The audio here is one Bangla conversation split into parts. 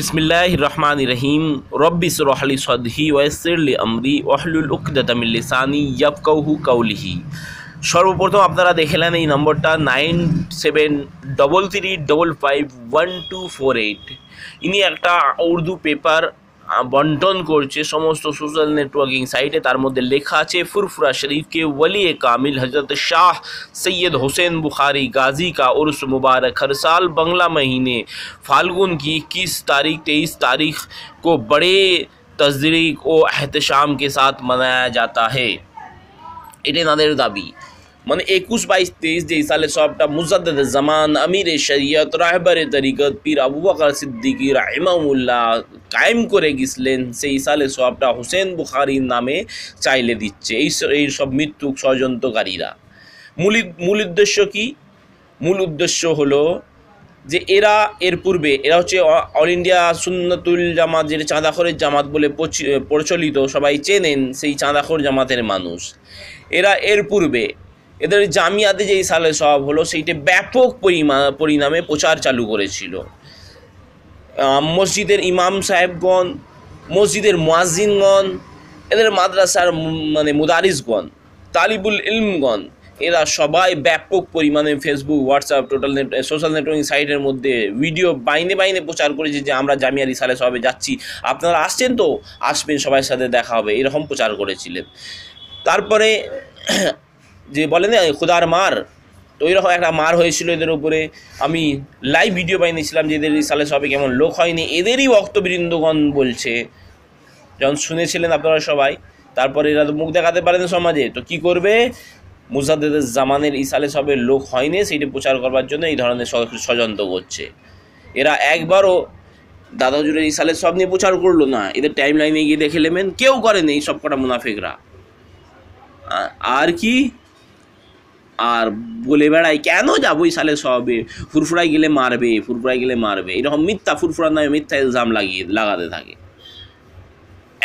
বিসমিল্লাহ রহমান রহিম। রব্বিস রহলি সদহি ওয়াসিরলি আমরি ওহলুল উকদাতামিল লিসানি ইয়াফকাহু কাউলিহি। সর্বপ্রথম আপনারা দেখলেন এই নম্বরটা nine seven double three double five one two four eight. ইনি একটা উর্দু পেপার বন্টন করছে সমস্ত সোশ্যাল নেটওয়ার্কিং সাইটে তার মধ্যে লেখা আছে ফুরফুরা শরীফকে वली कामिल हज़रत शाह सैयद हुसैन बुखारी गाजी का उर्स मुबारक हर साल बंगला महीने फाल्गुन की इक्कीस तारीख तेईस तारीख को बड़े तजरीक व एहतशाम के साथ मनाया जाता है এটাই তাদের দাবি মানে একুশ বাইশ তেইশ যে সালে সবটা মুজাদ্দ জামান, আমির শরিয়ত, রাহবার তরিকত, পীর আবু বকর সিদ্দিকি রাহিমাউল্লাহ কায়েম করে গেছিলেন সেই সালে সবটা হোসেন বুখারির নামে চাইলে দিচ্ছে। এই এই সব মৃত্যুক ষড়যন্ত্রকারীরা। মূল মূল উদ্দেশ্য কি? মূল উদ্দেশ্য হলো যে এরা এর পূর্বে, এরা হচ্ছে অল ইন্ডিয়া সুন্নতুল জামাত যেটা চাঁদাখরের জামাত বলে প্রচলিত, সবাই চেনেন সেই চাঁদাখর জামাতের মানুষ। এরা এর পূর্বে এদের জামিয়াতে যেই সালে সব হলো, সেইটা ব্যাপক পরিমা, পরিণামে প্রচার চালু করেছিল। মসজিদের ইমাম সাহেবগণ, মসজিদের মুয়াজ্জিনগণ, এদের মাদ্রাসার মানে মুদারিসগণ, তালিবুল ইলমগণ, এরা সবাই ব্যাপক পরিমাণে Facebook WhatsApp total net social networking সাইটের মধ্যে ভিডিও বাইনে বাইনে প্রচার করেছে যে, আমরা জামিয়া রিসালে সবে যাচ্ছি। আপনারা আসছেন তো? আসবেন সবার সাথে দেখা হবে। এরকম প্রচার করেছিলেন। তারপরে যে বলে না, খুদার মার। তো ওইরকম একটা মার হয়েছিল এদের উপরে। আমি লাইভ ভিডিও বানিয়েছিলাম যে এদের সালে সবে কেমন লোক হয়নি। এদেরই ভক্তবৃন্দগণ বলছে। যখন শুনেছিলেন আপনারা সবাই, তারপরে এরা তো মুখ দেখাতে পারেন সমাজে। তো কি করবে? মুজাদ্দেদের জামানের ইসালে সবে লোক হয়নি, সেইটা প্রচার করবার জন্য এই ধরনের ষড়যন্ত্র করছে। এরা একবারও দাদা হুজুরের ইসালে সব নিয়ে প্রচার করল না। এদের টাইম লাইনে গিয়ে দেখে নেবেন। কেউ করেনি এই সব কটা মুনাফিকরা। আর কি? আর বলে বেড়াই কেন যাব এই সালে সবে? ফুরফুরাই গেলে মারবে ফুরফুরাই গেলে মারবে। এরকম মিথ্যা, ফুরফুরার নামে মিথ্যা ইলজাম লাগিয়ে, লাগাতে থাকে।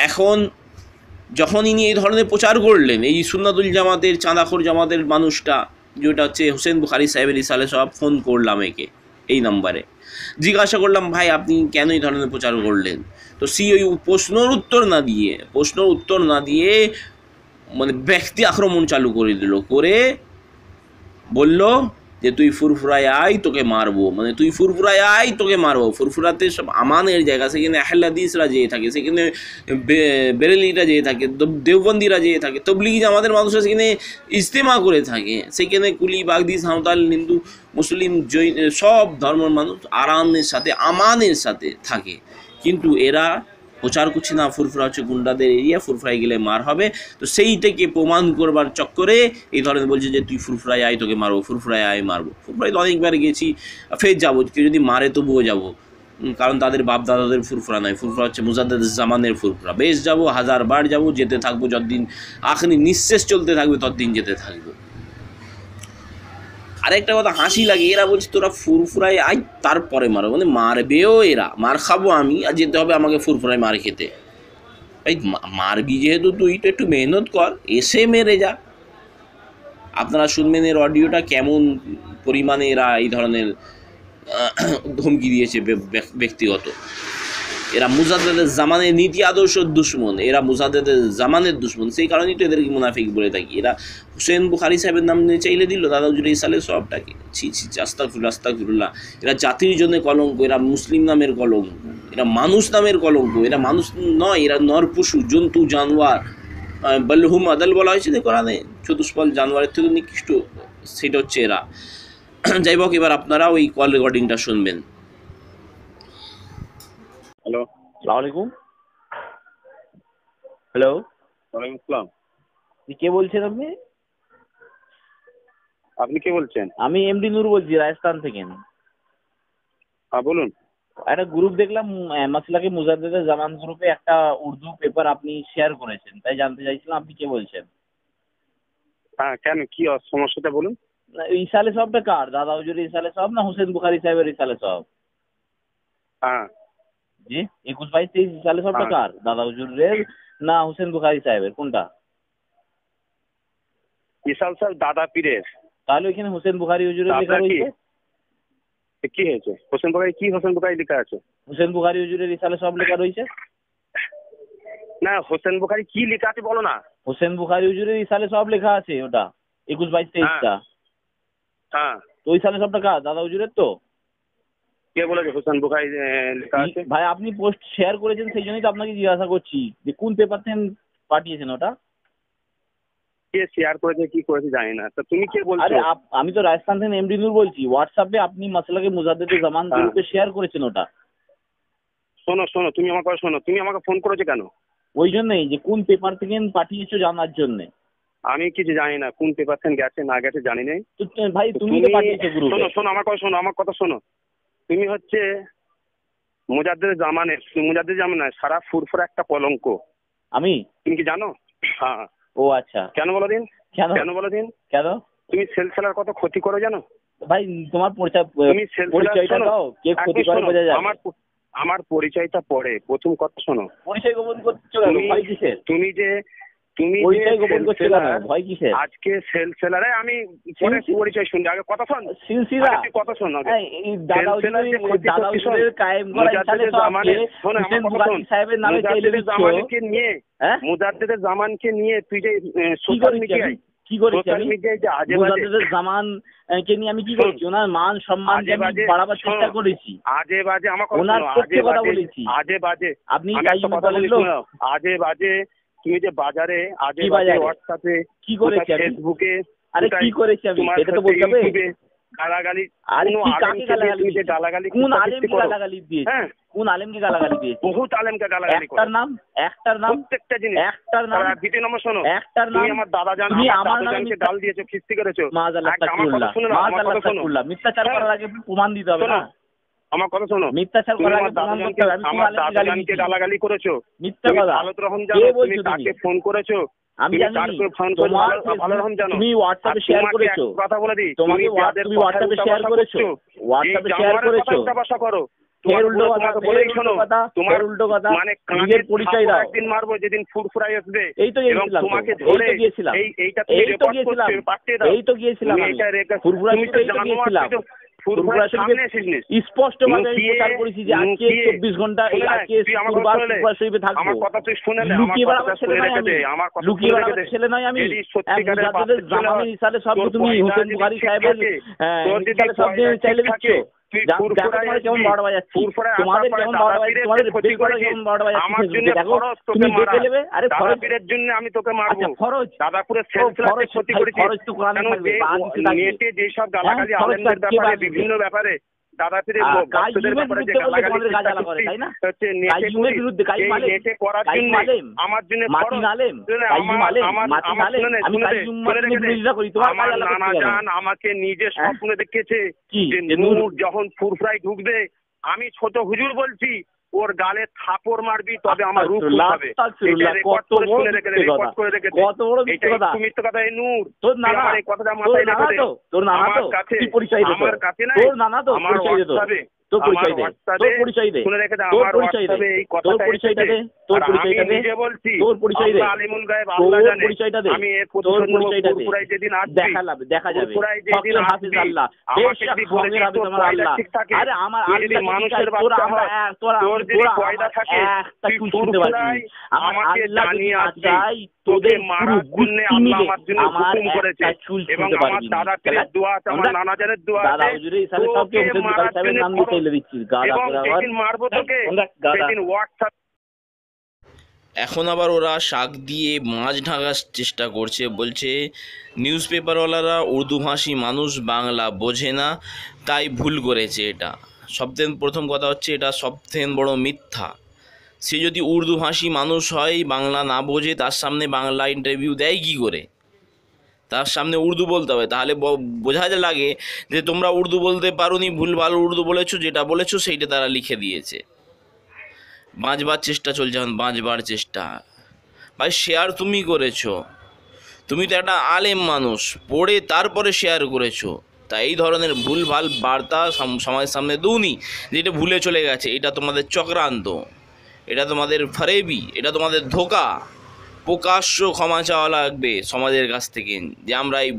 এখন যখন ইনি এই ধরনের প্রচার করলেন, এই সুন্নাতুল জামাতের, চাঁদাখোর জামাতের মানুষটা, যেটা হচ্ছে হোসেন বুখারি সাহেবের ইসালে সব ফোন করলাম একে, এই নাম্বারে। জিজ্ঞাসা করলাম, ভাই, আপনি কেন এই ধরনের প্রচার করলেন? তো সি ওই প্রশ্নর উত্তর না দিয়ে, প্রশ্নর উত্তর না দিয়ে মানে ব্যক্তি আক্রমণ চালু করে দিল, করে বলল যে, তুই ফুরফুরায় আয়, তোকে মারবো। মানে তুই ফুরফুরায় আয়, তোকে মারবো। ফুরফুরাতে সব আমানের জায়গা, সেখানে আহ্লাদিসরা যেয়ে থাকে, সেখানে বেরেলিরা যেয়ে থাকে দেওবন্দিরা যেয়ে থাকে। তবলিগি আমাদের মানুষরা সেখানে ইজতেমা করে থাকে। সেখানে কুলি, বাগদি, সাঁওতাল, হিন্দু, মুসলিম, জৈন, সব ধর্মের মানুষ আরামের সাথে, আমানের সাথে থাকে। কিন্তু এরা প্রচার করছে না, ফুরফুরা হচ্ছে গুন্ডাদের এরিয়া, ফুরফুরায় গেলে মার হবে। তো সেইটাকে প্রমাণ করবার চক্করে এই ধরনের বলছে যে, তুই ফুরফুরায় আয়, তোকে মারবো, ফুরফুরায় আয়, মারবো। ফুরফুরায় তো অনেকবার গেছি, ফের যাব, কেউ যদি মারে তবুও যাব। কারণ তাদের বাপ দাদাদের ফুরফুরা নয়, ফুরফুরা হচ্ছে মুজাদ্দেদ জামানের ফুরফুরা। বেশ যাব হাজার বার যাব, যেতে থাকব, যতদিন আখনি নিঃশেষ চলতে থাকবে, ততদিন যেতে থাকব। আরেকটা কথা, হাসি লাগে। এরা বলছে, তোরা ফুরফুরায় আয়, তারপরে মারো। মানে মারবেও এরা। মার খাব আমি, আর যেতে হবে আমাকে ফুরফুরায় মার খেতে। মা- মারবি যেহেতু, তুই তো একটু মেহনত কর, এসে মেরে যা। আপনারা শুনবেন এর অডিওটা কেমন পরিমাণে এরা এই ধরনের ধমকি দিয়েছে ব্যক্তিগত এরা মুজাদ্দেদের জামানের নীতি আদর্শ দুশ্মন এরা মুজাদ্দেদের জামানের দুশ্মন। সেই কারণেই তো এদেরকে মুনাফিক বলে থাকি। এরা হুসেন বুখারি সাহেবের নাম নিয়ে চাইলে দিল দাদা হুজুর ইসালের সবটাকে। ছি ছি আস্তাকুল্লা আস্তাকুল্লাহ এরা জাতির জন্য কলঙ্ক এরা মুসলিম নামের কলঙ্ক। এরা মানুষ নামের কলঙ্ক। এরা মানুষ নয় এরা নর পশু জন্তু জানোয়ার। আহ, বলহুম আদাল বলা হয়েছে যে কোরআনে চতুষ্পল জানোয়ারের থেকে নিকৃষ্ট সেটা হচ্ছে এরা। যাই হোক এবার আপনারা ওই কল রেকর্ডিংটা শুনবেন। হ্যালো সালাম আলাইকুম। হ্যালো ওয়ালাইকুম আসসালাম। কে বলছেন আপনি? আপনি কে বলছেন? আমি এমডি নূর বলছি রাজস্থান থেকে। হ্যাঁ বলুন। একটা গ্রুপ দেখলাম মাসলাকে মুজাদ্দেদের জামান গ্রুপে একটা উর্দু পেপার আপনি শেয়ার করেছেন। তাই জানতে চাইছিলাম আপনি কে বলছেন? হ্যাঁ কেন? কি সমস্যাটা বলুন? ইসালে সবটা কার? দাদা হুজুর ইসালে সব না হোসেন বুখারি সাহেবের ইসালে সব? হ্যাঁ। জি একুশ বাইশ তেইশ ইসালে সবটা হ্যাঁ। কার দাদা হুজুরের না হোসেন বুখারি সাহেবের কোনটা? বিশাল স্যার দাদা পীরের। তাহলে ওইখানে হোসেন বুখারি হুজুরের লেখা রয়েছে? কি? হয়েছে? হোসেন বুখারি কি হোসেন বুখারি লেখা আছে? হোসেন বুখারি হুজুরের রিসালে সব লেখা রয়েছে? না হোসেন বুখারি কি লেখা আছে বলো না। হোসেন বুখারি হুজুরের রিসালে সব লেখা আছে ওটা। একুশ বাইশ তেইশটা। হ্যাঁ। তো ওই সালে সবটা কাজ দাদা হুজুরের তো? কে বলেছে? হোসেন বুখারি লেখা আছে। ভাই আপনি পোস্ট শেয়ার করেছেন সেই জন্যই তো আপনাকে জিজ্ঞাসা করছি যে কোন পেপার থেকে পাঠিয়েছেন ওটা? কে শেয়ার করেছে কি করেছে জানি না। তো তুমি কে বলছো? আরে আমি তো রাজস্থান থেকে এমডি নূর বলছি। হোয়াটসঅ্যাপে আপনি মাসলাকে মুজাদ্দেদে জামান হ্যাঁ। গ্রুপে শেয়ার করেছেন ওটা। শোনো শোনো তুমি আমার কথা শোনো। তুমি আমাকে ফোন করেছ কেন? ওই জন্যই যে কোন পেপার থেকে পাঠিয়েছো জানার জন্য। আমি কিছু জানি না কোন পেপার থেকে গেছে না গেছে জানি তো ভাই তুমি তো পাঠিয়েছো গ্রুপে শোনো শোনো আমার কথা শোনো আমার কথা শোনো। তুমি হচ্ছে মুজাদ্দের জামানের মুজাদ্দের জামানের সারা ফুরফুরা একটা কলঙ্ক। আমি? তুমি কি জানো? হ্যাঁ। ও আচ্ছা। কেন বলো দিন? কেন? কেন বলো দিন? কেন? তুমি সেল সেলার কত ক্ষতি করো জানো? ভাই তোমার পরিচয় তুমি পরিচয়টা দাও কে ক্ষতি করে বোঝা যায়। আমার আমার পরিচয়টা পড়ে প্রথম কথা শোনো। পরিচয় গোপন করছ তুমি যে তুমি ভয় কিসের? আজকে সেল সেলারে আমি পরিচয় শুনছি আগে কথা শোন। সিলসিলা শোন জামানকে নিয়ে হ্যাঁ? মুজাদ্দেদের জামানকে নিয়ে তুই যে কি সোশ্যাল মিডিয়ায় কি করেছি আমি? জামান কে নিয়ে আমি কি করেছি? ওনার মান সম্মান বাড়াবার চেষ্টা করেছি। আজে বাজে আমার কথা বলেছি। আজে বাজে আপনি আজে বাজে তুমি যে বাজারে? বাজারে? হোয়াটসঅ্যাপে কি করেছি ফেসবুকে আরে কি করেছি আমি? সেটা তো বলতে হবে। গালাগালি আরে কোনো কি কাকে গালাগালি যে গালাগালি কোন করতে আলেমকে গালাগালি দিয়েছি? হ্যাঁ। কোন আলেমকে গালাগালি দিয়েছি? বহুত আলেমকে গালাগালি করো। একটার নাম? একটার নাম? প্রত্যেকটা জিনিস। একটার নাম? দ্বিতীয় নম্বর শোনো। একটার নাম? তুমি আমার দাদা জান তুমি আমার নামে গাল দিয়েছ খিস্তি করেছ। মাআজাল্লাহ কথা শোনো। তাকফিরুল্লাহ মিথ্যাচার হ্যাঁ। করার আগে প্রমাণ দিতে হবে না? আমার কথা শোনো। মিথ্যাচার করার আগে প্রমাণ করতে হবে আমি আমার আলেমকে দাদা গালি জানকে দিয়েছি? গালাগালি করেছ। মিথ্যা কথা। রকম কে জানো তুমি কাকে ফোন করেছ? আমি জানি। তুমি হোয়াটসঅ্যাপে শেয়ার করেছ। কথা বলে দিই। তোমাকে তুমি হোয়াটসঅ্যাপে শেয়ার করেছ। হোয়াটসঅ্যাপে শেয়ার করেছ। কথা করো। ফের তোমার উল্টো কথা বলেই শোনো। তোমার উল্টো কথা। মানে নিজের পরিচয় দাও। একদিন মারবো যেদিন ফুরফুরাই আসবে। এই তো গিয়েছিলাম তোমাকে ধরে গিয়েছিলাম। এই এইটা এই তো গিয়েছিলাম। এই তো গিয়েছিলাম তুমি আমি। এইটা রেকর্ড ফুরফুরা তো গিয়েছিলাম। স্পষ্ট ভাবে প্রচার করেছি যে আজকে চব্বিশ ঘণ্টা আজকে শুক্রবার। ফুরফুরা শরীফে থাকব। লুকিয়ে বেড়াবার ছেলে নয় আমি। লুকিয়ে বেড়াবার ছেলে নয় আমি। হয়, ইসালে সব তুমি হোসেন যদি সাহেবের হ্যাঁ, ইসালে সব চাইলে দিচ্ছ। আমি তোকে মারবো। খরচ দাদাপুরের ক্ষতি যেসব গালাগালি হ্যাঁ, আলেমদের ব্যাপারে বিভিন্ন ব্যাপারে দাদাপীরের আর ভক্তদের কাইয়ুমের ব্যাপারে যে বিরুদ্ধে বললে গালাগালি তোমাদের গাজালা করে, চেষ্টা তাই না? হচ্ছে নেটে কাইয়ুমের করিস, বিরুদ্ধে, কাইয়ুম এই আলেম। নেটে করার জন্য আমার জন্য মাতিন ফরজ। আলেম, শুনে, আমার- আলেম, আমার- মাতিন আমার আলেম। শুনে নে, আমি শুনে নে, কাইয়ুম শুনে মাতিনের রেখে দে। বিরোধিতা করি, তোমার আমার গাজালা করতে নানা জান আমাকে নিজে স্বপ্ন স্বপ্নে দেখেছে? যে নূর যখন ফুরফুরাই ঢুকবে আমি ছোট হুজুর বলছি ওর গালে থাপড় মারবি তবে আমার রূপ হবে এটা রেকর্ড করে বড় শুনে রেখে দে রেকর্ড। করে রেখে দে কত বড় মিথ্যে কথা। একটু মিথ্যে কথা এই নূর। তোর নানা এই কথাটা তোর মাথায় রেখে দে। তো তোর নানা আমার তো? কাছে কি পরিচয় দে আমার তোর? কাছে না তোর নানা তো? আমার পরিচয় তোর পরিচয় দে তোর পরিচয় দে তোর পরিচয় দে তোর পরিচয়টা দে তোর পরিচয়টা আমি দে তোর পরিচয় দে তোর পরিচয়টা দে তোর পরিচয়টা দে। দেখা যাবে দেখা যাবে। হকের হাফিজ আল্লাহ। আমাকে বেশ যদি হকের বলেছিস হাফিজ তোর আমার আল্লাহ। আরে আমার আল্লাহ মানুষের তোর বাচ্চা আমরা হস, তোর তোর একটা তুই শুনতে আমার আল্লাহ যদি। চাই তোদের মারার পুরো জন্য আল্লাহ আমার জন্য হুকুম করেছে। এবং আমার দাদা পীরের দোয়া আছে আমার নানা জানের দোয়া আছে। তোকে মারার জন্য এবং মারবো তোকে সেদিন হোয়াটসঅ্যাপ এখন আবার ওরা শাক দিয়ে মাছ ঢাকার চেষ্টা করছে বলছে নিউজ পেপারওয়ালারা উর্দুভাষী মানুষ বাংলা বোঝে না তাই ভুল করেছে এটা। সবথেকে প্রথম কথা হচ্ছে এটা সবথেকে বড় মিথ্যা। সে যদি উর্দুভাষী মানুষ হয়, বাংলা না বোঝে, তার সামনে বাংলা ইন্টারভিউ দেয় কী করে? তার সামনে উর্দু বলতে হবে। তাহলে বোঝা যা লাগে যে তোমরা উর্দু বলতে পারোনি, ভুলভাল উর্দু বলেছ, যেটা বলেছ, সেইটা তারা লিখে দিয়েছে। বাঁচবার চেষ্টা চলছে এখন বাঁচবার চেষ্টা। ভাই শেয়ার তুমি করেছ। তুমি তো একটা আলেম মানুষ, পড়ে তারপরে শেয়ার করেছ। তা এই ধরনের ভুলভাল বার্তা সম- সমাজের সামনে দৌনি যেটা ভুলে চলে গেছে, এটা তোমাদের চক্রান্ত। এটা তোমাদের ফরেবি, এটা তোমাদের ধোকা। প্রকাশ্য ক্ষমা চাওয়া লাগবে সমাজের কাছ থেকে। যে আমরা এই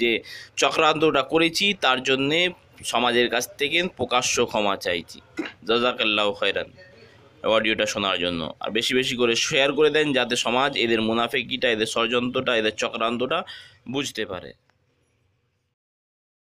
যে চক্রান্তটা করেছি, তার জন্যে সমাজের কাছ থেকে প্রকাশ্য ক্ষমা চাইছি। জাজাকাল্লাহ খয়রান অডিওটা শোনার জন্য। আর বেশি বেশি করে শেয়ার করে দেন যাতে সমাজ এদের মুনাফেকিটা, এদের ষড়যন্ত্রটা, এদের চক্রান্তটা বুঝতে পারে।